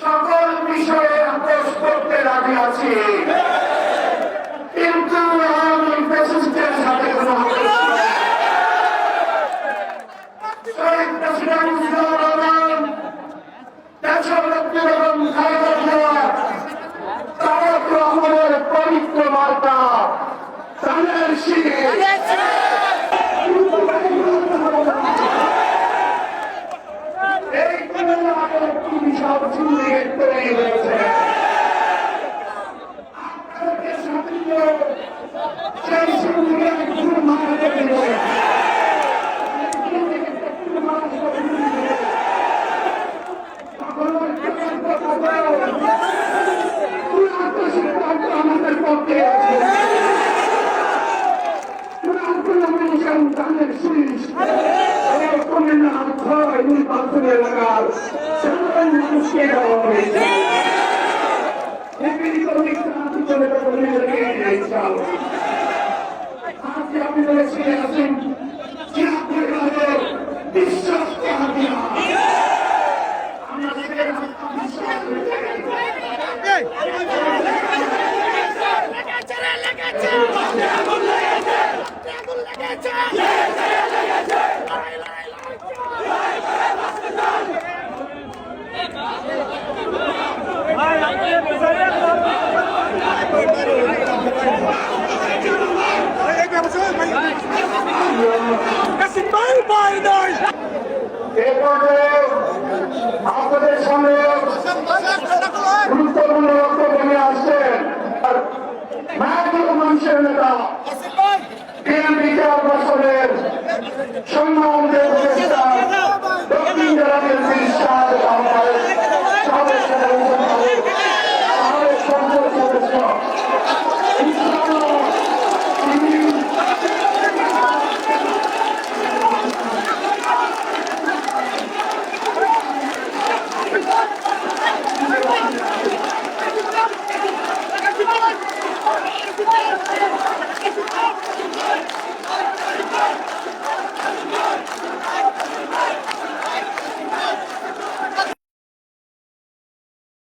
সকল বিষয়ে আপোষ করতে রাজি আছি কিন্তু আমি ফ্যাসিস্টের আমাদের পক্ষে আছে সন্তানের শীষ ক্ষয় নির্বাচন এলাকার সাধারণ মানুষকে দেওয়া হয়েছে আজকে আপনি ছেড়ে আছেন That's in my mind, দলের নেতা। বিএনপিকে অগ্রসরের সম্মানদের দক্ষিণ জেলা বিএনপির